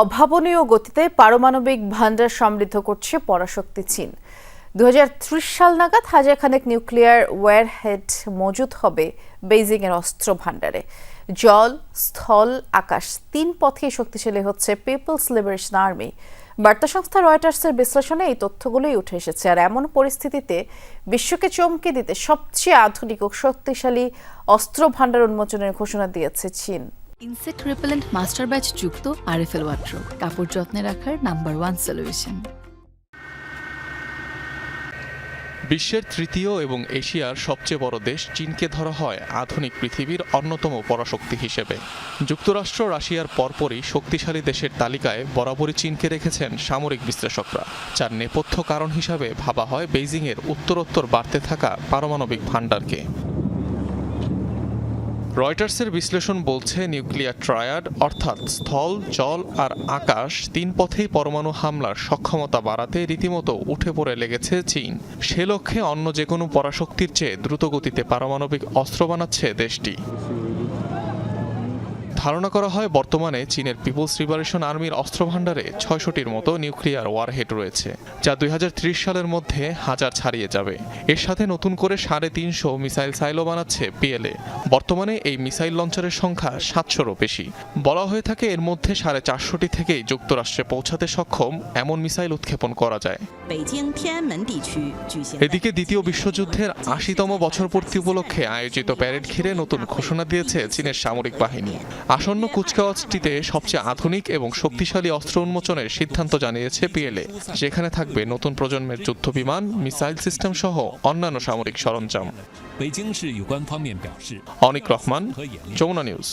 অভাবনীয় গতিতে পারমাণবিক ভান্ডার সমৃদ্ধ করছে পরাশক্তি চীন। দু হাজার ত্রিশ সাল নাগাদ হাজার খানেক নিউক্লিয়ার ওয়ারহেড মজুদ হবে বেইজিং এর অস্ত্র ভান্ডারে। জল, স্থল, আকাশ তিন পথেই শক্তিশালী হচ্ছে পিপলস লিবারেশন আর্মি। বার্তা সংস্থা রয়টার্সের বিশ্লেষণে এই তথ্যগুলোই উঠে এসেছে। আর এমন পরিস্থিতিতে বিশ্বকে চমকে দিতে সবচেয়ে আধুনিক ও শক্তিশালী অস্ত্র ভান্ডার উন্মোচনের ঘোষণা দিয়েছে চীন। ইনসেক্ট রিপেলেন্ট মাস্টার ব্যাচ যুক্ত আরএফএল ওয়াট্রো কাপড় যত্নে রাখার নাম্বার ওয়ান সলিউশন। বিশ্বের তৃতীয় এবং এশিয়ার সবচেয়ে বড় দেশ চীনকে ধরা হয় আধুনিক পৃথিবীর অন্যতম পরাশক্তি হিসেবে। যুক্তরাষ্ট্র রাশিয়ার পরপরই শক্তিশালী দেশের তালিকায় বরাবরই চীনকে রেখেছেন সামরিক বিশ্লেষকরা, যার নেপথ্য কারণ হিসাবে ভাবা হয় বেইজিংয়ের উত্তরোত্তর বাড়তে থাকা পারমাণবিক ভাণ্ডারকে। রয়টার্সের বিশ্লেষণ বলছে, নিউক্লিয়ার ট্রায়াড, অর্থাৎ স্থল, জল আর আকাশ তিন পথেই পরমাণু হামলার সক্ষমতা বাড়াতে রীতিমতো উঠে পড়ে লেগেছে চীন। সে লক্ষ্যে অন্য যে কোনো পরাশক্তির চেয়ে দ্রুতগতিতে পারমাণবিক অস্ত্র বানাচ্ছে দেশটি। ধারণা করা হয় বর্তমানে চীনের পিপলস লিবারেশন আর্মির অস্ত্রভাণ্ডারে ছয়শটির মতো নিউক্লিয়ার ওয়ারহেড রয়েছে, যা দুই হাজার ত্রিশ সালের মধ্যে হাজার ছাড়িয়ে যাবে। এর সাথে নতুন করে সাড়ে তিনশো মিসাইল সাইলো বানাচ্ছে পিএলএ। বর্তমানে এই মিসাইল লঞ্চারের সংখ্যা সাতশোরও বেশি। বলা হয়ে থাকে এর মধ্যে সাড়ে চারশোটি থেকেই যুক্তরাষ্ট্রে পৌঁছাতে সক্ষম এমন মিসাইল উৎক্ষেপণ করা যায়। এদিকে দ্বিতীয় বিশ্বযুদ্ধের আশিতম বছর পূর্তি উপলক্ষে আয়োজিত প্যারেড ঘিরে নতুন ঘোষণা দিয়েছে চীনের সামরিক বাহিনী। আসন্ন কুচকাওয়াজটিতে সবচেয়ে আধুনিক এবং শক্তিশালী অস্ত্র উন্মোচনের সিদ্ধান্ত জানিয়েছে পিএলএ যেখানে থাকবে নতুন প্রজন্মের যুদ্ধ বিমান মিসাইল সিস্টেম সহ অন্যান্য সামরিক সরঞ্জাম। অনিক রহমান যমুনা নিউজ।